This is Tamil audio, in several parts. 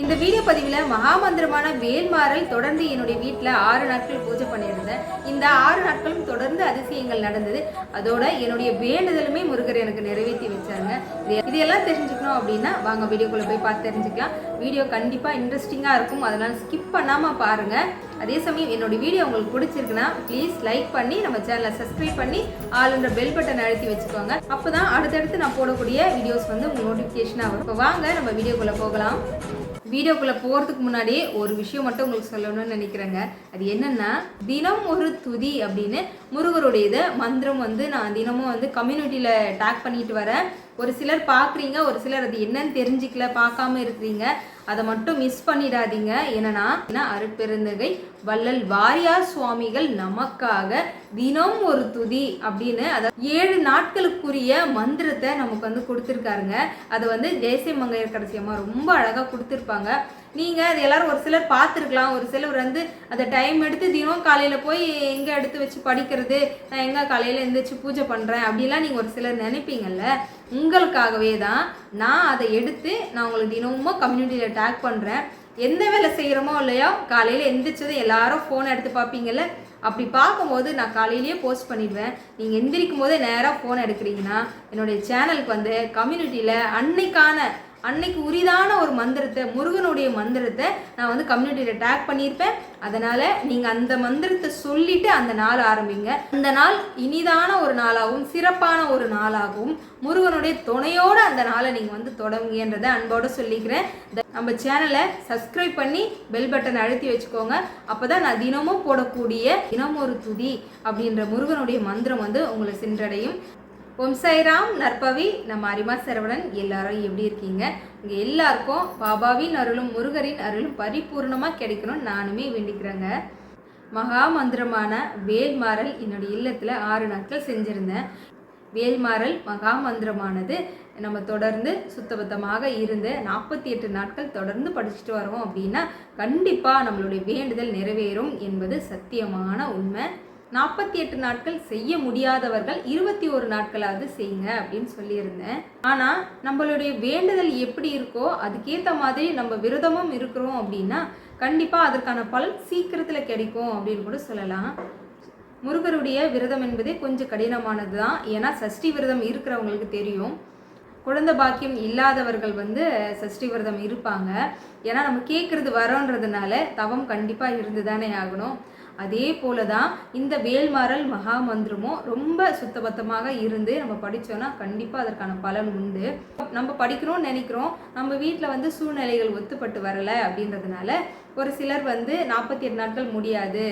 இந்த வீடியோ பதிவில் மகாமந்திரமான வேல்மாறல் தொடர்ந்து என்னுடைய வீட்டில் ஆறு நாட்கள் பூஜை பண்ணியிருந்தேன். இந்த ஆறு நாட்களும் தொடர்ந்து அதிசயங்கள் நடந்தது. அதோட என்னுடைய வேண்டுதலுமே முருகர் எனக்கு நிறைவேற்றி வச்சாங்க இதெல்லாம் இதையெல்லாம் தெரிஞ்சுக்கணும் அப்படின்னா வாங்க வீடியோக்குள்ளே போய் பார்த்து தெரிஞ்சுக்கலாம். வீடியோ கண்டிப்பாக இன்ட்ரெஸ்டிங்காக இருக்கும். அதனால் ஸ்கிப் பண்ணாமல் பாருங்கள் அதே சமயம் என்னோட வீடியோ உங்களுக்கு பிடிச்சிருக்குன்னா ப்ளீஸ் லைக் பண்ணி நம்ம சேனலை சப்ஸ்கிரைப் பண்ணி ஆளுன்ற பெல் பட்டன் அழுத்தி வச்சுக்கோங்க. அப்போ தான் அடுத்தடுத்து நான் போடக்கூடிய வீடியோஸ் வந்து உங்களுக்கு நோட்டிஃபிகேஷனாக வரும். இப்போ வாங்க நம்ம வீடியோக்குள்ளே போகலாம். வீடியோக்குள்ளே போகிறதுக்கு முன்னாடியே ஒரு விஷயம் மட்டும் உங்களுக்கு சொல்லணும்னு நினைக்கிறேங்க. அது என்னென்னா தினம் ஒரு துதி அப்படின்னு முருகருடைய இதை மந்திரம் வந்து நான் தினமும் வந்து கம்யூனிட்டியில் டேக் பண்ணிட்டு வரேன். ஒரு சிலர் பார்க்குறீங்க ஒரு சிலர் அது என்னன்னு தெரிஞ்சிக்கல பார்க்காம இருக்கிறீங்க. அதை மட்டும் மிஸ் பண்ணிடாதீங்க. என்னன்னா ஏன்னா அருட்பெருந்தகை வள்ளல் வாரியார் சுவாமிகள் நமக்காக தினம் ஒரு துதி அப்படின்னு அதாவது ஏழு நாட்களுக்குரிய மந்திரத்தை நமக்கு வந்து கொடுத்துருக்காருங்க. அது வந்து ஜெயசே மங்கையர் கடைசி ரொம்ப அழகாக கொடுத்துருப்பாங்க. நீங்கள் அது எல்லாரும் ஒரு சிலர் பார்த்துருக்கலாம். ஒரு சிலர் வந்து அந்த டைம் எடுத்து தினம் காலையில் போய் எங்கே எடுத்து வச்சு படிக்கிறது? நான் எங்கே காலையில் எழுந்திரிச்சு பூஜை பண்ணுறேன் அப்படிலாம் நீங்கள் ஒரு சிலர் நினைப்பீங்கல்ல. உங்களுக்காகவே தான் நான் அதை எடுத்து நான் உங்களுக்கு தினமும் கம்யூனிட்டியில் டேக் பண்ணுறேன் எந்த வேலை செய்கிறோமோ இல்லையோ? காலையில் எந்திரிச்சதும் எல்லாரும் ஃபோனை எடுத்து பார்ப்பீங்கல்ல? அப்படி பார்க்கும்போது நான் காலையிலேயே போஸ்ட் பண்ணிடுவேன். நீங்கள் எந்திரிக்கும் போதே நேராக ஃபோன் எடுக்கிறீங்கன்னா என்னுடைய சேனலுக்கு வந்து கம்யூனிட்டியில் அன்னைக்கான அன்னைக்கு உரிதான ஒரு மந்திரத்தை முருகனுடைய மந்திரத்தை நான் வந்து கம்யூனிட்டியில் டேக் பண்ணியிருப்பேன். அதனால் நீங்கள் அந்த மந்திரத்தை சொல்லிவிட்டு அந்த நாள் ஆரம்பிங்க. அந்த நாள் இனிதான ஒரு நாளாகவும் சிறப்பான ஒரு நாளாகவும் முருகனுடைய துணையோடு அந்த நாளை நீங்கள் வந்து தொடங்குங்கன்றதை அன்போடு சொல்லிக்கிறேன். நம்ம சேனலை சப்ஸ்கிரைப் பண்ணி பெல் பட்டன் அழுத்தி வச்சுக்கோங்க. அப்போ தான் நான் தினமும் போடக்கூடிய தினமொரு ஒரு துதி அப்படின்ற முருகனுடைய மந்திரம் வந்து உங்களை சென்றடையும். ஓம் சைராம் நற்பவி. நம்ம அரிமா சரவணன் எல்லாரும் எப்படி இருக்கீங்க? இங்கே எல்லாருக்கும் பாபாவின் அருளும் முருகரின் அருளும் பரிபூர்ணமாக கிடைக்கணும்னு நானுமே வேண்டிக்கிறேங்க. மகா மந்திரமான வேல்மாறல் என்னுடைய இல்லத்தில் ஆறு நாட்கள் செஞ்சுருந்தேன். வேல்மாறல் மகா மந்திரமானது நம்ம தொடர்ந்து சுத்தபத்தமாக இருந்து நாற்பத்தி எட்டு நாட்கள் தொடர்ந்து படிச்சுட்டு வரோம் அப்படின்னா கண்டிப்பாக நம்மளுடைய வேண்டுதல் நிறைவேறும் என்பது சத்தியமான உண்மை. நாற்பத்தி எட்டு நாட்கள் செய்ய முடியாதவர்கள் இருபத்தி ஒரு நாட்களாவது செய்யுங்க அப்படின்னு சொல்லியிருந்தேன். ஆனால் நம்மளுடைய வேண்டுதல் எப்படி இருக்கோ அதுக்கேற்ற மாதிரி நம்ம விரதமும் இருக்கிறோம் அப்படின்னா கண்டிப்பாக அதற்கான பலன் சீக்கிரத்தில் கிடைக்கும் அப்படின்னு கூட சொல்லலாம். முருகருடைய விரதம் என்பதே கொஞ்சம் கடினமானது தான். ஏன்னா சஷ்டி விரதம் இருக்கிறவங்களுக்கு தெரியும். குழந்தை பாக்கியம் இல்லாதவர்கள் வந்து சஷ்டி விரதம் இருப்பாங்க. ஏன்னா நம்ம கேட்குறது வரோன்றதுனால தவம் கண்டிப்பாக இருந்து தானே ஆகணும். அதே போல தான் இந்த வேல்மாறல் மகா மந்திரமும் ரொம்ப சுத்தபத்தமாக இருந்து நம்ம படித்தோன்னா கண்டிப்பாக அதற்கான பலன் உண்டு. நம்ம படிக்கணும்னு நினைக்கிறோம். நம்ம வீட்டில் வந்து சூழ்நிலைகள் ஒத்துப்பட்டு வரலை அப்படின்றதுனால ஒரு சிலர் வந்து நாற்பத்தி எட்டு நாட்கள் முடியாது.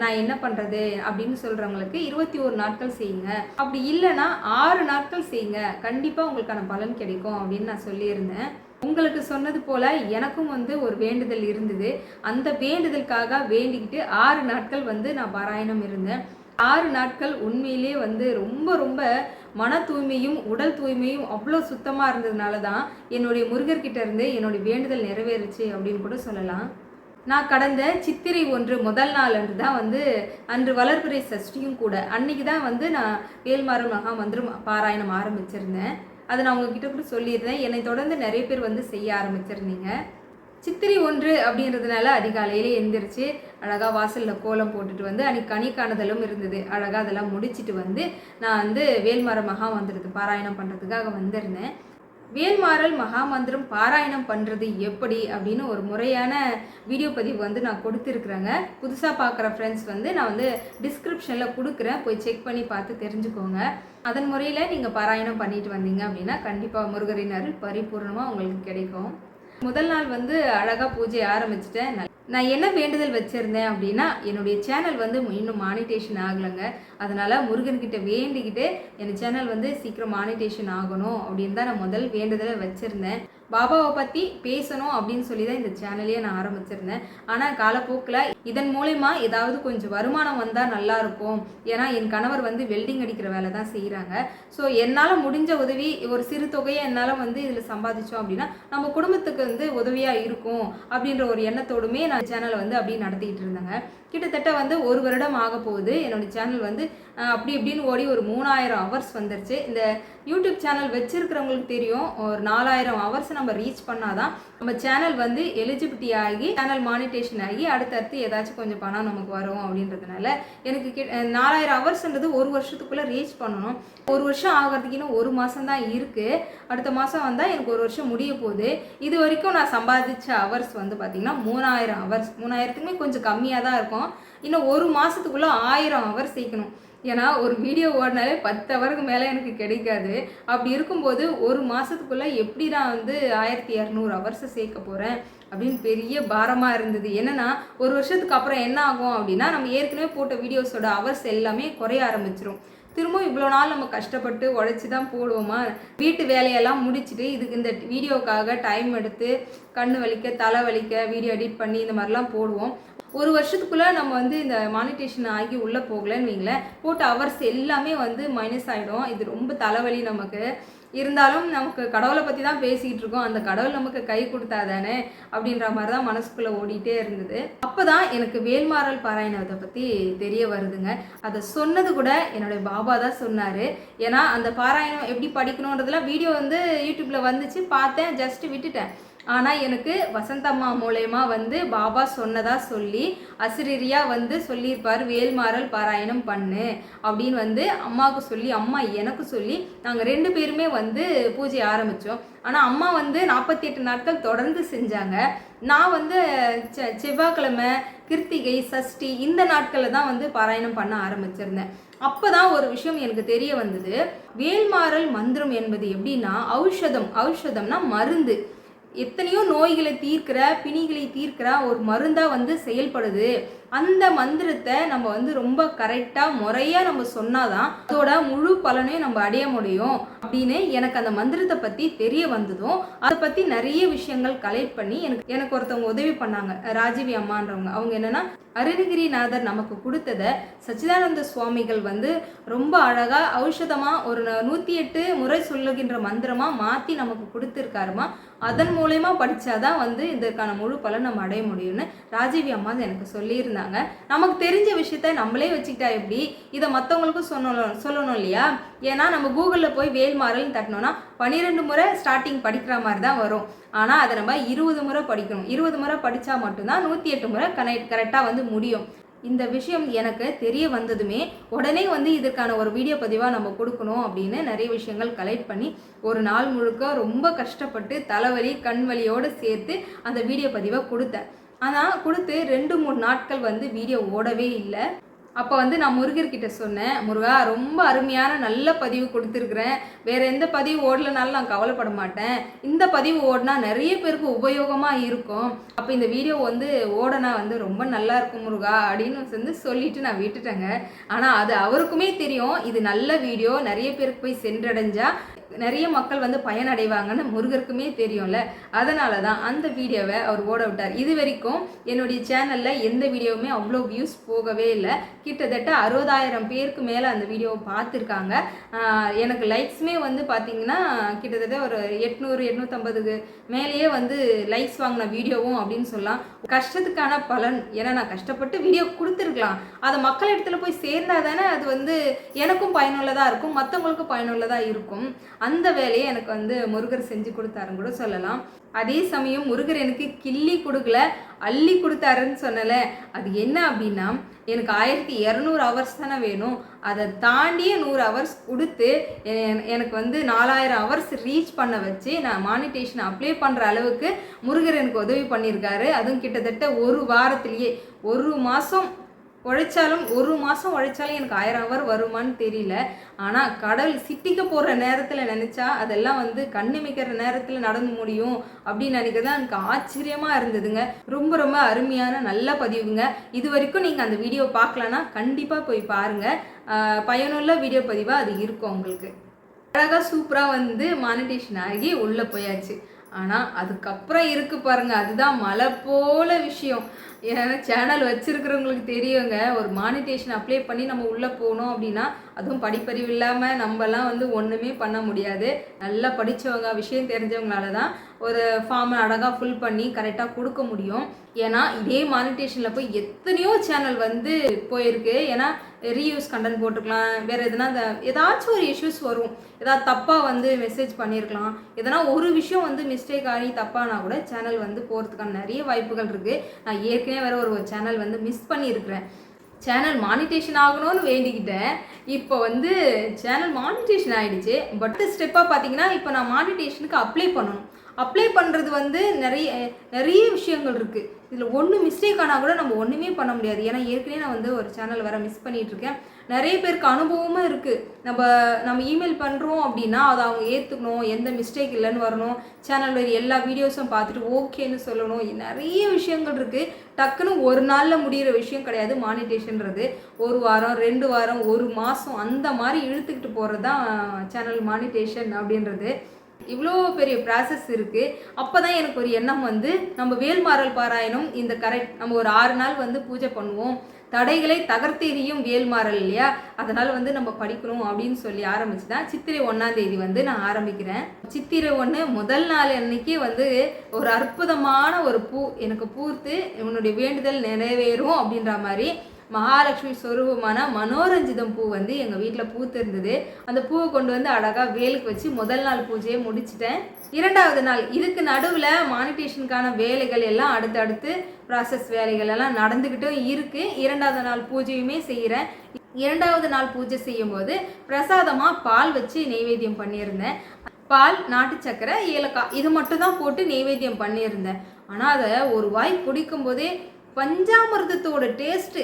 நான் என்ன பண்ணுறது அப்படின்னு சொல்கிறவங்களுக்கு இருபத்தி ஒரு நாட்கள் செய்யுங்க. அப்படி இல்லைன்னா ஆறு நாட்கள் செய்யுங்க. கண்டிப்பாக உங்களுக்கான பலன் கிடைக்கும் அப்படின்னு நான் சொல்லியிருந்தேன். உங்களுக்கு சொன்னது போல எனக்கும் வந்து ஒரு வேண்டுதல் இருந்தது. அந்த வேண்டுதலுக்காக வேண்டிக்கிட்டு ஆறு நாட்கள் வந்து நான் பாராயணம் இருந்தேன். ஆறு நாட்கள் உண்மையிலே வந்து ரொம்ப ரொம்ப மன தூய்மையும் உடல் தூய்மையும் அவ்வளோ சுத்தமாக இருந்ததுனால தான் என்னுடைய முருகர்கிட்ட இருந்து என்னுடைய வேண்டுதல் நிறைவேறுச்சு அப்படின்னு கூட சொல்லலாம். நான் கடந்த சித்திரை ஒன்று முதல் நாள் அன்று தான் வந்து அன்று வளர்பிறை சஷ்டியும் கூட அன்னைக்கு தான் வந்து நான் வேல்மாறல் மகா மந்திரம் பாராயணம் ஆரம்பிச்சிருந்தேன். அதை நான் உங்ககிட்ட கூட சொல்லியிருந்தேன். என்னை தொடர்ந்து நிறைய பேர் வந்து செய்ய ஆரம்பிச்சிருந்தீங்க. சித்திரை ஒன்று அப்படின்றதுனால அதிகாலையிலே எந்திரிச்சு அழகாக வாசலில் கோலம் போட்டுட்டு வந்து அன்றைக்கி கனி காணுதலும் இருந்தது. அழகாக அதெல்லாம் முடிச்சிட்டு வந்து நான் வந்து வேல்மர மகா பாராயணம் பண்ணுறதுக்காக வந்திருந்தேன். வேல்மாறல் மகாமந்திரம் பாராயணம் பண்ணுறது எப்படி அப்படின்னு ஒரு முறையான வீடியோ பதிவு வந்து நான் கொடுத்துருக்குறேங்க. புதுசாக பார்க்குற ஃப்ரெண்ட்ஸ் வந்து நான் வந்து டிஸ்கிரிப்ஷனில் கொடுக்குறேன். போய் செக் பண்ணி பார்த்து தெரிஞ்சுக்கோங்க. அதன் முறையில் நீங்கள் பாராயணம் பண்ணிட்டு வந்தீங்க அப்படின்னா கண்டிப்பாக முருகரின் அருள் பரிபூர்ணமாக உங்களுக்கு கிடைக்கும். முதல் நாள் வந்து அழகாக பூஜை ஆரம்பிச்சிட்டேன். நான் என்ன வேண்டுதல் வச்சுருந்தேன் அப்படின்னா என்னுடைய சேனல் வந்து இன்னும் மானிட்டேஷன் ஆகலைங்க. அதனால் முருகன்கிட்ட வேண்டிக்கிட்டு என் சேனல் வந்து சீக்கிரம் மானிட்டேஷன் ஆகணும் அப்படின்னு தான் நான் முதல் வேண்டுதலை வச்சுருந்தேன். பாபாவை பற்றி பேசணும் அப்படின்னு சொல்லி தான் இந்த சேனலையே நான் ஆரம்பிச்சிருந்தேன். ஆனால் காலப்போக்கில் இதன் மூலயமா ஏதாவது கொஞ்சம் வருமானம் வந்தால் நல்லா இருக்கும். ஏன்னா என் கணவர் வந்து வெல்டிங் அடிக்கிற வேலை தான் செய்கிறாங்க ஸோ என்னால் முடிஞ்ச உதவி ஒரு சிறு தொகையை என்னால் வந்து இதில் சம்பாதிச்சோம் அப்படின்னா நம்ம குடும்பத்துக்கு வந்து உதவியாக இருக்கும் அப்படின்ற ஒரு எண்ணத்தோடுமே நான் சேனலை வந்து அப்படியே நடத்திக்கிட்டு இருந்தேங்க. கிட்டத்தட்ட வந்து ஒரு வருடம் ஆக போகுது என்னோட சேனல் வந்து அப்படி இப்படின்னு ஓடி ஒரு மூணாயிரம் ஹவர்ஸ் வந்துருச்சு. இந்த யூடியூப் சேனல் வச்சுருக்கிறவங்களுக்கு தெரியும் ஒரு நாலாயிரம் ஹவர்ஸ் நம்ம ரீச் பண்ணாதான் நம்ம சேனல் வந்து எலிஜிபிலிட்டி ஆகி சேனல் மானிட்டேஷன் ஆகி அடுத்தடுத்து ஏதாச்சும் கொஞ்சம் பணம் நமக்கு வரும் அப்படின்றதுனால எனக்கு கி- நாலாயிரம் ஹவர்ஸ்ன்றது ஒரு வருஷத்துக்குள்ளே ரீச் பண்ணணும். ஒரு வருஷம் ஆகிறதுக்கு இன்னும் ஒரு மாதம் தான் இருக்குது அடுத்த மாதம் வந்தால் எனக்கு ஒரு வருஷம் முடிய போகுது. இது வரைக்கும் நான் சம்பாதிச்ச ஹவர்ஸ் வந்து பார்த்திங்கன்னா மூணாயிரம் ஹவர்ஸ் மூணாயிரத்துக்குமே கொஞ்சம் கம்மியாக தான் இருக்கும். இன்னும் ஒரு மாதத்துக்குள்ளே ஆயிரம் ஹவர்ஸ் சேர்க்கணும் ஏன்னா ஒரு வீடியோ ஓடினாலே பத்து ஹவருக்கு மேலே எனக்கு கிடைக்காது. அப்படி இருக்கும்போது ஒரு மாதத்துக்குள்ளே எப்படி நான் வந்து ஆயிரத்தி இரநூறு ஹவர்ஸை சேர்க்க போகிறேன் அப்படின்னு பெரிய பாரமாக இருந்தது. என்னென்னா ஒரு வருஷத்துக்கு அப்புறம் என்ன ஆகும் அப்படின்னா நம்ம ஏற்கனவே போட்ட வீடியோஸோட ஹவர்ஸ் எல்லாமே குறைய ஆரம்பிச்சிரும். திரும்பவும் இவ்வளோ நாள் நம்ம கஷ்டப்பட்டு உழைச்சி தான் போடுவோமா? வீட்டு வேலையெல்லாம் முடிச்சுட்டு இதுக்கு இந்த வீடியோக்காக டைம் எடுத்து கண்ணு வலிக்க தலை வலிக்க வீடியோ எடிட் பண்ணி இந்த மாதிரிலாம் போடுவோம். ஒரு வருஷத்துக்குள்ளே நம்ம வந்து இந்த மானிட்டேஷன் ஆகி உள்ளே போகலன்னு வைங்களேன். போட்ட ஹவர்ஸ் எல்லாமே வந்து மைனஸ் ஆகிடும் இது ரொம்ப தலைவலி நமக்கு. இருந்தாலும் நமக்கு கடவுளை பற்றி தான் பேசிக்கிட்டு இருக்கோம். அந்த கடவுள் நமக்கு கை கொடுத்தாதானே அப்படின்ற மாதிரி தான் மனசுக்குள்ளே ஓடிட்டே இருந்தது. அப்போ தான் எனக்கு வேல்மாறல் பாராயணத்தை பற்றி தெரிய வருதுங்க. அதை சொன்னது கூட என்னுடைய பாபா தான் சொன்னார். ஏன்னா அந்த பாராயணம் எப்படி படிக்கணுன்றதுலாம் வீடியோ வந்து யூடியூப்பில் வந்துச்சு. பார்த்தேன் ஜஸ்ட் விட்டுட்டேன். ஆனால் எனக்கு வசந்தம்மா மூலயமா வந்து பாபா சொன்னதாக சொல்லி அசிரியா வந்து சொல்லியிருப்பார் வேல்மாறல் பாராயணம் பண்ணு அப்படின்னு வந்து அம்மாவுக்கு சொல்லி அம்மா எனக்கு சொல்லி நாங்கள் ரெண்டு பேருமே வந்து பூஜை ஆரம்பித்தோம் ஆனால் அம்மா வந்து நாற்பத்தி எட்டு நாட்கள் தொடர்ந்து செஞ்சாங்க. நான் வந்து செ செவ்வாய்க்கிழமை கிருத்திகை சஷ்டி இந்த நாட்களில் தான் வந்து பாராயணம் பண்ண ஆரம்பிச்சிருந்தேன். அப்போ தான் ஒரு விஷயம் எனக்கு தெரிய வந்தது. வேல்மாறல் மந்திரம் என்பது எப்படின்னா ஔஷதம் ஔஷதம்னா மருந்து. எத்தனையோ நோய்களை தீர்க்கிற பிணிகளை தீர்க்கிற ஒரு மருந்தாக வந்து செயல்படுது. அந்த மந்திரத்தை நம்ம வந்து ரொம்ப கரெக்டாக முறையாக நம்ம சொன்னாதான் அதோட முழு பலனையும் நம்ம அடைய முடியும் அப்படின்னு எனக்கு அந்த மந்திரத்தை பற்றி தெரிய வந்ததும் அதை பற்றி நிறைய விஷயங்கள் கலெக்ட் பண்ணி எனக்கு எனக்கு ஒருத்தவங்க உதவி பண்ணாங்க. ராஜீவி அம்மான்றவங்க. அவங்க என்னென்னா அருணகிரிநாதர் நமக்கு கொடுத்ததை சச்சிதானந்த சுவாமிகள் வந்து ரொம்ப அழகாக ஔஷதமாக ஒரு நூற்றி எட்டு முறை சொல்லுகின்ற மந்திரமாக மாற்றி நமக்கு கொடுத்துருக்காருமா. அதன் மூலயமா படித்தா தான் வந்து இதற்கான முழு பலன் நம்ம அடைய முடியும்னு ராஜீவி அம்மா எனக்கு சொல்லியிருந்தாங்க. நமக்கு தெரிஞ்ச விஷயத்த நம்மளே வச்சுக்கிட்டா எப்படி? இதை மற்றவங்களுக்கும் சொல்லணும் சொல்லணும் இல்லையா? ஏன்னா நம்ம கூகுளில் போய் வேல்மாறல்னு தட்டினோன்னா பன்னிரெண்டு முறை ஸ்டார்டிங் படிக்கிற மாதிரி தான் வரும். ஆனால் அதை நம்ம இருபது முறை படிக்கணும். இருபது முறை படித்தா மட்டும்தான் நூற்றி எட்டு முறை கனெக்ட் கரெக்டாக வந்து முடியும். இந்த விஷயம் எனக்கு தெரிய வந்ததுமே உடனே வந்து இதற்கான ஒரு வீடியோ பதிவாக நம்ம கொடுக்கணும் அப்படின்னு நிறைய விஷயங்கள் கலெக்ட் பண்ணி ஒரு நாள் முழுக்க ரொம்ப கஷ்டப்பட்டு தலைவலி கண் வலியோடு சேர்த்து அந்த வீடியோ பதிவை கொடுத்தேன். ஆனால் கொடுத்து ரெண்டு மூணு நாட்கள் வந்து வீடியோ ஓடவே இல்லை. அப்போ வந்து நான் முருகர்கிட்ட சொன்னேன் முருகா ரொம்ப அருமையான நல்ல பதிவு கொடுத்துருக்குறேன். வேறு எந்த பதிவு ஓடலனாலும் நான் கவலைப்பட மாட்டேன். இந்த பதிவு ஓடினா நிறைய பேருக்கு உபயோகமாக இருக்கும். அப்போ இந்த வீடியோ வந்து ஓடனா வந்து ரொம்ப நல்லா இருக்கும் முருகா அப்படின்னு வந்து சொல்லிட்டு நான் விட்டுட்டேங்க. ஆனால் அது அவருக்குமே தெரியும். இது நல்ல வீடியோ. நிறைய பேருக்கு போய் சென்றடைஞ்சால் நிறைய மக்கள் வந்து பயனடைவாங்கன்னு முருகருக்குமே தெரியும்ல. அதனால தான் அந்த வீடியோவை அவர் ஓட விட்டார். இது வரைக்கும் என்னுடைய சேனலில் எந்த வீடியோவுமே அவ்வளோ வியூஸ் போகவே இல்லை. கிட்டத்தட்ட அறுபதாயிரம் பேருக்கு மேலே அந்த வீடியோவை பார்த்துருக்காங்க. எனக்கு லைக்ஸுமே வந்து பார்த்திங்கன்னா கிட்டத்தட்ட ஒரு எட்நூறு எட்நூற்றம்பதுக்கு மேலேயே வந்து லைக்ஸ் வாங்கின வீடியோவும் அப்படின்னு சொல்லலாம். கஷ்டத்துக்கான பலன். ஏன்னா நான் கஷ்டப்பட்டு வீடியோ கொடுத்துருக்கலாம். அதை மக்கள் இடத்துல போய் சேர்ந்தா தானே அது வந்து எனக்கும் பயனுள்ளதாக இருக்கும் மற்றவங்களுக்கும் பயனுள்ளதாக இருக்கும். அந்த வேலையை எனக்கு வந்து முருகர் செஞ்சு கொடுத்தாருன்னு கூட சொல்லலாம். அதே சமயம் முருகர் எனக்கு கிள்ளி கொடுக்கல. அள்ளி கொடுத்தாருன்னு சொன்னல அது என்ன அப்படின்னா எனக்கு ஆயிரத்தி இரநூறு ஹவர்ஸ் தானே வேணும். அதை தாண்டிய நூறு ஹவர்ஸ் கொடுத்து எனக்கு வந்து நாலாயிரம் ஹவர்ஸ் ரீச் பண்ண வச்சு நான் மானிட்டேஷன் அப்ளை பண்ணுற அளவுக்கு முருகர் எனக்கு உதவி பண்ணியிருக்காரு. அதுவும் கிட்டத்தட்ட ஒரு வாரத்திலேயே ஒரு மாதம் உழைச்சாலும் ஒரு மாதம் உழைச்சாலும் எனக்கு ஆயிரம் ஹவர் வருமான்னு தெரியல. ஆனால் கடல் சிட்டிக்க போகிற நேரத்தில் நினச்சா அதெல்லாம் வந்து கண்ணிமைக்கிற நேரத்தில் நடந்து முடியும் அப்படின்னு நினைக்கிறது எனக்கு ஆச்சரியமாக இருந்ததுங்க. ரொம்ப ரொம்ப அருமையான நல்ல பதிவுங்க. இது வரைக்கும் நீங்கள் அந்த வீடியோ பார்க்கலன்னா கண்டிப்பாக போய் பாருங்கள் பயனுள்ள வீடியோ பதிவாக அது இருக்கும் உங்களுக்கு. அழகாக சூப்பராக வந்து மானிட்டேஷன் ஆகி உள்ளே போயாச்சு. ஆனால் அதுக்கப்புறம் இருக்குது பாருங்கள் அதுதான் மலை போல விஷயம். ஏன்னா சேனல் வச்சுருக்கிறவங்களுக்கு தெரியுங்க. ஒரு மானிட்டேஷன் அப்ளை பண்ணி நம்ம உள்ளே போனோம் அப்படின்னா அதுவும் படிப்பறிவு இல்லாமல் நம்மலாம் வந்து ஒன்றுமே பண்ண முடியாது. நல்லா படித்தவங்க விஷயம் தெரிஞ்சவங்களால தான் ஒரு ஃபார்மை அழகாக ஃபில் பண்ணி கரெக்டாக கொடுக்க முடியும். ஏன்னா இதே மானிட்டேஷனில் போய் எத்தனையோ சேனல் வந்து போயிருக்கு. ஏன்னா ரீயூஸ் கண்டென்ட் போட்டுக்கலாம். வேறு எதுனா இந்த ஏதாச்சும் ஒரு இஷ்யூஸ் வரும். ஏதாவது தப்பாக வந்து மெசேஜ் பண்ணியிருக்கலாம் எதனா ஒரு விஷயம் வந்து மிஸ்டேக் ஆகி தப்பானா கூட சேனல் வந்து போகிறதுக்கான நிறைய வாய்ப்புகள் இருக்குது நான் ஏற்கனவே வேறு ஒரு சேனல் வந்து மிஸ் பண்ணியிருக்கிறேன். சேனல் மானிட்டேஷன் ஆகணும்னு வேண்டிக்கிட்டேன். இப்போ வந்து சேனல் மானிட்டேஷன் ஆகிடுச்சு பட் ஸ்டெப்பாக பார்த்தீங்கன்னா இப்போ நான் மானிட்டேஷனுக்கு அப்ளை பண்ணணும். அப்ளை பண்ணுறது வந்து நிறைய நிறைய விஷயங்கள் இருக்குது இதில் ஒன்று மிஸ்டேக் ஆனால் கூட நம்ம ஒன்றுமே பண்ண முடியாது. ஏன்னா ஏற்கனவே நான் வந்து ஒரு சேனல் வர மிஸ் பண்ணிகிட்ருக்கேன் நிறைய பேருக்கு அனுபவமும் இருக்குது நம்ம நம்ம இமெயில் பண்ணுறோம் அப்படின்னா அதை அவங்க ஏற்றுக்கணும் எந்த மிஸ்டேக் இல்லைன்னு வரணும். சேனலில் எல்லா வீடியோஸும் பார்த்துட்டு ஓகேன்னு சொல்லணும். நிறைய விஷயங்கள் இருக்குது டக்குன்னு ஒரு நாளில் முடிகிற விஷயம் கிடையாது மானிட்டேஷன்றது ஒரு வாரம் ரெண்டு வாரம் ஒரு மாதம் அந்த மாதிரி இழுத்துக்கிட்டு போகிறது தான் சேனல் மானிட்டேஷன் அப்படின்றது. இவ்வளோ பெரிய ப்ராசஸ் இருக்குது அப்போ தான் எனக்கு ஒரு எண்ணம் வந்து நம்ம வேல்மாறல் பாராயணம் இந்த கரெக்ட் நம்ம ஒரு ஆறு நாள் வந்து பூஜை பண்ணுவோம். தடைகளை தகர்த்தெறியும் வேல்மாறல் இல்லையா? அதனால் வந்து நம்ம படிக்கணும் அப்படின்னு சொல்லி ஆரம்பிச்சு தான் சித்திரை ஒன்றாம் தேதி வந்து நான் ஆரம்பிக்கிறேன். சித்திரை ஒன்று முதல் நாள் அன்னைக்கு வந்து ஒரு அற்புதமான ஒரு பூ எனக்கு பூர்த்து உன்னுடைய வேண்டுதல் நிறைவேறும் அப்படின்ற மாதிரி மகாலட்சுமி சொரூபமான மனோரஞ்சிதம் பூ வந்து எங்கள் வீட்டில் பூத்திருந்தது அந்த பூவை கொண்டு வந்து அழகாக வேலுக்கு வச்சு முதல் நாள் பூஜையை முடிச்சிட்டேன். இரண்டாவது நாள் இதுக்கு நடுவில் மானிட்டேஷனுக்கான வேலைகள் எல்லாம் அடுத்தடுத்து ப்ராசஸ் வேலைகள் எல்லாம் நடந்துக்கிட்டும் இருக்குது இரண்டாவது நாள் பூஜையுமே செய்கிறேன் இரண்டாவது நாள் பூஜை செய்யும்போது பிரசாதமாக பால் வச்சு நெய்வேத்தியம் பண்ணியிருந்தேன். பால் நாட்டு சக்கரை ஏலக்காய் இது மட்டும் தான் போட்டு நெய்வேத்தியம் பண்ணியிருந்தேன். ஆனால் அதை ஒரு வாய் குடிக்கும்போதே பஞ்சாமிர்தத்தோட டேஸ்ட்டு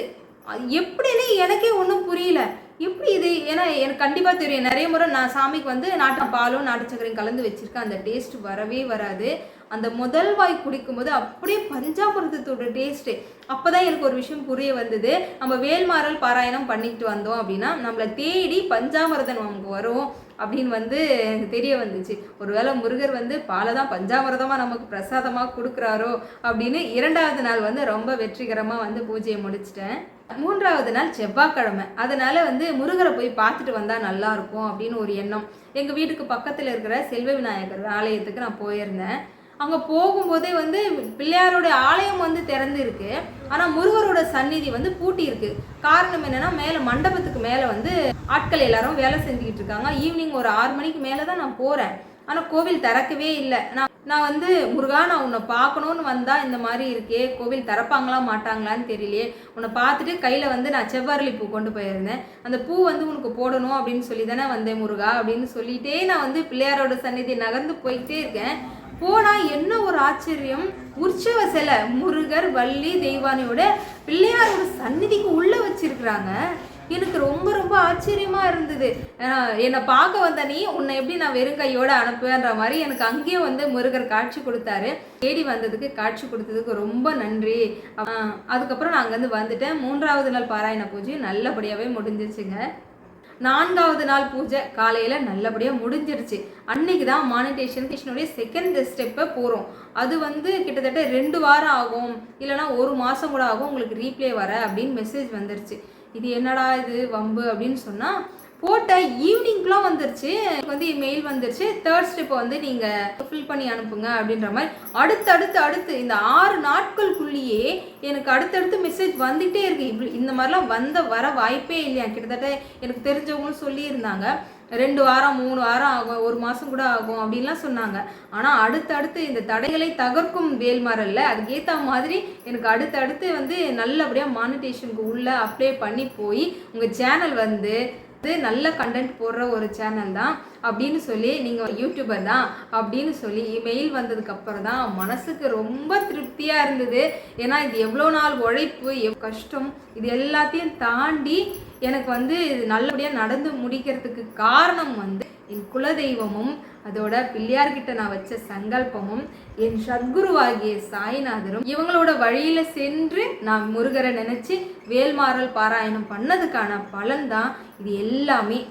எப்படின்னு எனக்கே ஒன்றும் புரியல. எப்படி இது? ஏன்னா எனக்கு கண்டிப்பாக தெரியும். நிறைய முறை நான் சாமிக்கு வந்து நாட்டு பாலும் நாட்டு சக்கரையும் கலந்து வச்சுருக்கேன். அந்த டேஸ்ட் வரவே வராது. அந்த முதல் வாய் குடிக்கும்போது அப்படியே பஞ்சாமிர்தத்தோட டேஸ்ட்டு அப்போ தான் எனக்கு ஒரு விஷயம் புரிய வந்தது. நம்ம வேல்மாறல் பாராயணம் பண்ணிக்கிட்டு வந்தோம் அப்படின்னா நம்மளை தேடி பஞ்சாமிரதம் நமக்கு வரும் அப்படின்னு வந்து எனக்கு தெரிய வந்துச்சு. ஒருவேளை முருகர் வந்து பாலை தான் பஞ்சாமிரதமாக நமக்கு பிரசாதமாக கொடுக்குறாரோ அப்படின்னு இரண்டாவது நாள் வந்து ரொம்ப வெற்றிகரமாக வந்து பூஜையை முடிச்சிட்டேன். மூன்றாவது நாள் செவ்வாய்க்கிழமை. அதனால் வந்து முருகரை போய் பார்த்துட்டு வந்தால் நல்லாயிருக்கும் அப்படின்னு ஒரு எண்ணம். எங்கள் வீட்டுக்கு பக்கத்தில் இருக்கிற செல்வ விநாயகர் ஆலயத்துக்கு நான் போயிருந்தேன். அங்கே போகும்போதே வந்து பிள்ளையாரோட ஆலயம் வந்து திறந்துருக்கு. ஆனால் முருகரோட சந்நிதி வந்து பூட்டி இருக்கு. காரணம் என்னன்னா மேலே மண்டபத்துக்கு மேலே வந்து ஆட்கள் எல்லாரும் வேலை செஞ்சுக்கிட்டு இருக்காங்க. ஈவினிங் ஒரு ஆறு மணிக்கு மேலே தான் நான் போகிறேன் ஆனால் கோவில் திறக்கவே இல்லை. நான் நான் வந்து முருகா நான் உன்னை பார்க்கணுன்னு வந்தால் இந்த மாதிரி இருக்கே கோவில் திறப்பாங்களா மாட்டாங்களான்னு தெரியலையே. உன்னை பார்த்துட்டு கையில் வந்து நான் செவ்வரளி பூ கொண்டு போயிருந்தேன். அந்த பூ வந்து உனக்கு போடணும் அப்படின்னு சொல்லி தானே வந்தேன் முருகா அப்படின்னு சொல்லிட்டே நான் வந்து பிள்ளையாரோட சந்நிதி நகர்ந்து போயிட்டே இருக்கேன். போனா என்ன ஒரு ஆச்சரியம். உற்சவ சிலை முருகர் வள்ளி தெய்வானியோட பிள்ளையாரோட சந்நிதிக்கு உள்ள வச்சிருக்கிறாங்க. எனக்கு ரொம்ப ரொம்ப ஆச்சரியமாக இருந்தது. என்னை பார்க்க வந்த நீ உன்னை எப்படி நான் வெறும் கையோடு அனுப்புவேன்ற மாதிரி எனக்கு அங்கேயே வந்து முருகர் காட்சி கொடுத்தாரு. தேடி வந்ததுக்கு காட்சி கொடுத்ததுக்கு ரொம்ப நன்றி. அதுக்கப்புறம் நான் அங்கேருந்து வந்துட்டேன். மூன்றாவது நாள் பாராயண பூஜை நல்லபடியாகவே முடிஞ்சிச்சுங்க நான்காவது நாள் பூஜை காலையில் நல்லபடியாக முடிஞ்சிருச்சு. அன்னைக்கு தான் மானிட்டேஷனுடைய செகண்ட் ஸ்டெப்பை போகிறோம் அது வந்து கிட்டத்தட்ட ரெண்டு வாரம் ஆகும். இல்லைனா ஒரு மாதம் கூட ஆகும். உங்களுக்கு ரீப்ளே வர அப்படின்னு மெசேஜ் வந்துருச்சு. இது என்னடா இது வம்பு அப்படின்னு சொன்னால் போட்ட ஈவினிங்க்குலாம் வந்துருச்சு. எனக்கு வந்து மெயில் வந்துருச்சு. தேர்ட் ஸ்டெப்பை வந்து நீங்கள் ஃபில் பண்ணி அனுப்புங்க அப்படின்ற மாதிரி. அடுத்தடுத்து அடுத்து இந்த ஆறு நாட்களுக்குள்ளேயே எனக்கு அடுத்தடுத்து மெசேஜ் வந்துகிட்டே இருக்கு. இப்படி இந்த மாதிரிலாம் வந்த வர வாய்ப்பே இல்லையா? கிட்டத்தட்ட எனக்கு தெரிஞ்சவங்களும் சொல்லியிருந்தாங்க. ரெண்டு வாரம் மூணு வாரம் ஆகும் ஒரு மாதம் கூட ஆகும் அப்படின்லாம் சொன்னாங்க. ஆனால் அடுத்தடுத்து இந்த தடைகளை தகர்க்கும் வேல்மாறல்ல அதுக்கேற்ற மாதிரி எனக்கு அடுத்தடுத்து வந்து நல்லபடியாக மானிட்டேஷனுக்கு உள்ளே அப்ளை பண்ணி போய் உங்கள் சேனல் வந்து இது நல்ல கண்டென்ட் போடுற ஒரு சேனல் தான் அப்படின்னு சொல்லி நீங்கள் யூடியூபர் தான் அப்படின்னு சொல்லி மெயில் வந்ததுக்கப்புறம் தான் மனசுக்கு ரொம்ப திருப்தியாக இருந்தது. ஏன்னா இது எவ்வளோ நாள் உழைப்பு எவ் கஷ்டம் இது எல்லாத்தையும் தாண்டி எனக்கு வந்து இது நல்லபடியாக நடந்து முடிக்கிறதுக்கு காரணம் வந்து என் குலதெய்வமும் அதோட பிள்ளையார்கிட்ட நான் வச்ச சங்கல்பமும் என் சத்குருவாகிய சாய்நாதரும் இவங்களோட வழியில் சென்று நான் முருகரை நினச்சி வேல்மாறல் பாராயணம் பண்ணதுக்கான பலன்தான் இது எல்லாமே.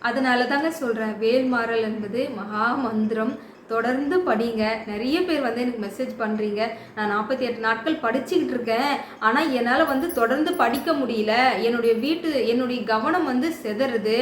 அதனால தாங்க சொல்கிறேன் வேல்மாறல் என்பது மகா மந்திரம். தொடர்ந்து படிங்க. நிறைய பேர் வந்து எனக்கு மெசேஜ் பண்ணுறீங்க நான் நாற்பத்தி எட்டு நாட்கள் படிச்சுக்கிட்டு இருக்கேன். ஆனால் என்னால் வந்து தொடர்ந்து படிக்க முடியல. என்னுடைய வீட்டு என்னுடைய கவனம் வந்து செதறுது.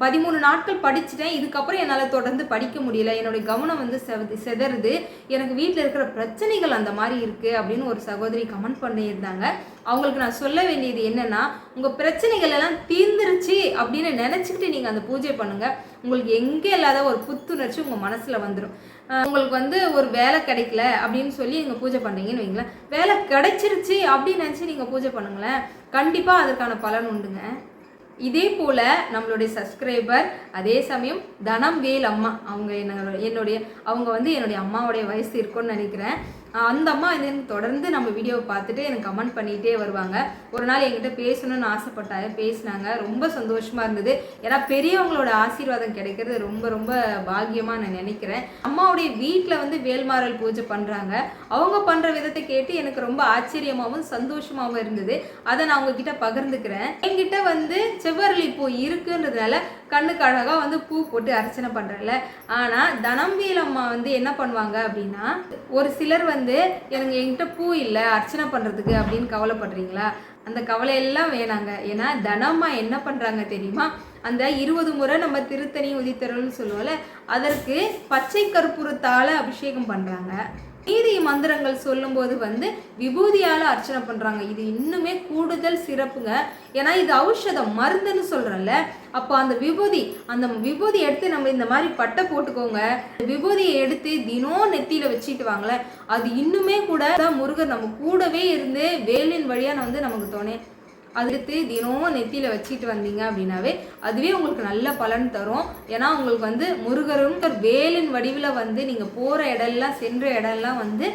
பதிமூணு நாட்கள் படிச்சுட்டேன். இதுக்கப்புறம் என்னால் தொடர்ந்து படிக்க முடியல. என்னுடைய கவனம் வந்து செவது சிதறுது. எனக்கு வீட்டில் இருக்கிற பிரச்சனைகள் அந்த மாதிரி இருக்குது அப்படின்னு ஒரு சகோதரி கமெண்ட் பண்ணியிருந்தாங்க. அவங்களுக்கு நான் சொல்ல வேண்டியது என்னென்னா உங்கள் பிரச்சனைகள் எல்லாம் தீர்ந்துருச்சு அப்படின்னு நினச்சிக்கிட்டு நீங்கள் அந்த பூஜை பண்ணுங்கள் உங்களுக்கு எங்கே இல்லாத ஒரு புத்துணர்ச்சி உங்கள் மனசில் வந்துடும் உங்களுக்கு வந்து ஒரு வேலை கிடைக்கல அப்படின்னு சொல்லி நீங்கள் பூஜை பண்ணுறீங்கன்னு வைங்களேன். வேலை கிடைச்சிருச்சு அப்படின்னு நினச்சி நீங்கள் பூஜை பண்ணுங்களேன். கண்டிப்பாக அதற்கான பலன் உண்டுங்க. இதே போல் நம்மளுடைய சப்ஸ்கிரைபர் அதே சமயம் தனம் வேல் அம்மா. அவங்க என்னோட என்னுடைய அவங்க வந்து என்னுடைய அம்மாவுடைய வயசு இருக்கும்னு நினைக்கிறேன். அந்த அம்மா வந்து எனக்கு தொடர்ந்து நம்ம வீடியோவை பார்த்துட்டு எனக்கு கமெண்ட் பண்ணிகிட்டே வருவாங்க. ஒரு நாள் என்கிட்ட பேசணும்னு ஆசைப்பட்டாங்க பேசினாங்க. ரொம்ப சந்தோஷமாக இருந்தது. ஏன்னா பெரியவங்களோட ஆசீர்வாதம் கிடைக்கிறது ரொம்ப ரொம்ப பாக்கியமாக நான் நினைக்கிறேன். அம்மாவுடைய வீட்டில் வந்து வேல்மாறல் பூஜை பண்ணுறாங்க அவங்க பண்ணுற விதத்தை கேட்டு எனக்கு ரொம்ப ஆச்சரியமாகவும் சந்தோஷமாகவும் இருந்தது. அதை நான் உங்ககிட்ட பகிர்ந்துக்கிறேன். என்கிட்ட வந்து செவ்வரளி பூ இருக்குன்றதுனால கண்ணுக்கு அழகாக வந்து பூ போட்டு அர்ச்சனை பண்ணுறல ஆனால் தனம்வேல் அம்மா வந்து என்ன பண்ணுவாங்க அப்படின்னா ஒரு சிலர் வந்து எனக்கு என்கிட்ட பூ இல்லை அர்ச்சனை பண்ணுறதுக்கு அப்படின்னு கவலைப்படுறீங்களா? அந்த கவலையெல்லாம் வேணாங்க. ஏன்னா தனம்மா என்ன பண்ணுறாங்க தெரியுமா? அந்த இருபது முறை நம்ம திருத்தணி உதித்தரல்னு சொல்லுவோம்ல அதற்கு பச்சை கற்பூரத்தால் அபிஷேகம் பண்ணுறாங்க நீதி மந்திரங்கள் சொல்லும்போது வந்து விபூதியால் அர்ச்சனை பண்ணுறாங்க இது இன்னுமே கூடுதல் சிறப்புங்க. ஏன்னா இது ஔஷதம் மருந்துன்னு சொல்கிறேன்ல அப்போ அந்த விபூதி அந்த விபூதி எடுத்து நம்ம இந்த மாதிரி பட்டை போட்டுக்கோங்க. விபூதியை எடுத்து தினம் நெத்தியில் வச்சுட்டு வாங்களேன். அது இன்னுமே கூட தான் முருகர் நம்ம கூடவே இருந்து வேலின் வழியாக வந்து நமக்கு தோணே அது தினமும் நெத்தியில் வச்சுட்டு வந்தீங்க அப்படின்னாவே அதுவே உங்களுக்கு நல்ல பலன் தரும். ஏன்னா உங்களுக்கு வந்து முருகரும் வேலின் வடிவில் வந்து நீங்கள் போகிற இடம்லாம் சென்ற இடம்லாம் வந்து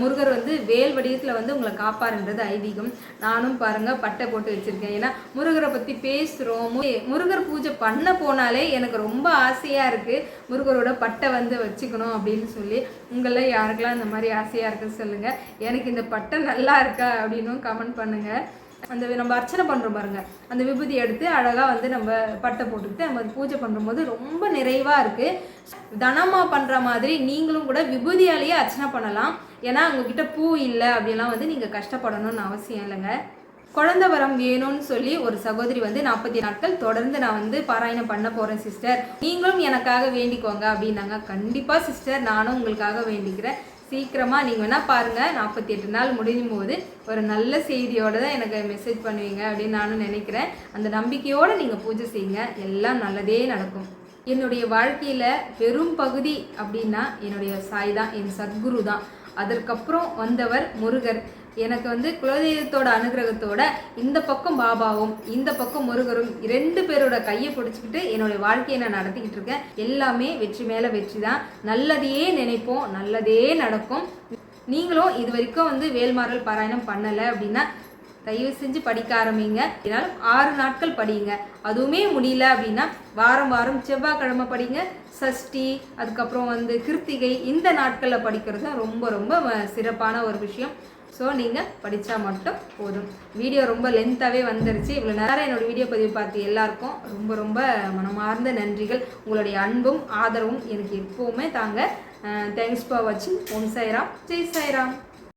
முருகர் வந்து வேல் வடிவத்தில் வந்து உங்களை காப்பாருன்றது ஐதீகம். நானும் பாருங்கள் பட்டை போட்டு வச்சுருக்கேன். ஏன்னா முருகரை பற்றி பேசுகிறோம் முருகர் பூஜை பண்ண போனாலே எனக்கு ரொம்ப ஆசையாக இருக்குது முருகரோட பட்டை வந்து வச்சுக்கணும் அப்படின்னு சொல்லி. உங்களை யாருக்கெல்லாம் இந்த மாதிரி ஆசையாக இருக்குன்னு சொல்லுங்கள் எனக்கு இந்த பட்டை நல்லா இருக்கா அப்படின்னும் கமெண்ட் பண்ணுங்கள் அந்த நம்ம அர்ச்சனை பண்ணுறோம் பாருங்க. அந்த விபூதி எடுத்து அழகாக வந்து நம்ம பட்டை போட்டுக்கிட்டு நம்ம அது பூஜை பண்ணும்போது ரொம்ப நிறைவாக இருக்குது தனமாக பண்ணுற மாதிரி நீங்களும் கூட விபூதியாலேயே அர்ச்சனை பண்ணலாம். ஏன்னா உங்ககிட்ட பூ இல்லை அப்படிலாம் வந்து நீங்கள் கஷ்டப்படணும்னு அவசியம் இல்லைங்க. குழந்த வரம் வேணும்னு சொல்லி ஒரு சகோதரி வந்து நாற்பத்தி நாட்கள் தொடர்ந்து நான் வந்து பாராயணம் பண்ண போகிறேன் சிஸ்டர். நீங்களும் எனக்காக வேண்டிக்கோங்க அப்படின்னாங்க. கண்டிப்பாக சிஸ்டர் நானும் உங்களுக்காக வேண்டிக்கிறேன். சீக்கிரமாக நீங்கள் வேணால் பாருங்கள் நாற்பத்தி எட்டு நாள் முடியும் போது ஒரு நல்ல செய்தியோடு தான் எனக்கு மெசேஜ் பண்ணுவீங்க அப்படின்னு நானும் நினைக்கிறேன். அந்த நம்பிக்கையோடு நீங்கள் பூஜை செய்யுங்க. எல்லாம் நல்லதே நடக்கும். என்னுடைய வாழ்க்கையில் பெரும் பகுதி அப்படின்னா என்னுடைய சாய் தான். என் சத்குரு தான். அதற்கப்புறம் வந்தவர் முருகர். எனக்கு வந்து குலதெய்வத்தோட அனுகிரகத்தோட இந்த பக்கம் பாபாவும் இந்த பக்கம் முருகரும் ரெண்டு பேரோட கையை பிடிச்சிக்கிட்டு என்னுடைய வாழ்க்கையை நான் நடத்திக்கிட்டு இருக்கேன். எல்லாமே வெற்றி மேலே வெற்றி தான். நல்லதையே நினைப்போம் நல்லதே நடக்கும். நீங்களும் இது வரைக்கும் வந்து வேல்மாறல் பாராயணம் பண்ணலை அப்படின்னா தயவு செஞ்சு படிக்க ஆரம்பிங்க. இதனால் ஆறு நாட்கள் படிங்க. அதுவுமே முடியல அப்படின்னா வாரம் வாரம் செவ்வாய்க்கிழமை படிங்க. சஷ்டி அதுக்கப்புறம் வந்து கிருத்திகை இந்த நாட்களில் படிக்கிறது தான் ரொம்ப ரொம்ப சிறப்பான ஒரு விஷயம். ஸோ நீங்கள் படித்தா மட்டும் போதும். வீடியோ ரொம்ப லென்த்தாகவே வந்துருச்சு. இவ்வளோ நேரம் என்னோட வீடியோ பதிவு பார்த்து எல்லாருக்கும் ரொம்ப ரொம்ப மனமார்ந்த நன்றிகள். உங்களுடைய அன்பும் ஆதரவும் எனக்கு எப்போவுமே தாங்க. தேங்க்ஸ் ஃபார் வாட்சிங் ஓம் சாய்ராம். ஜெய் சாய்ராம்.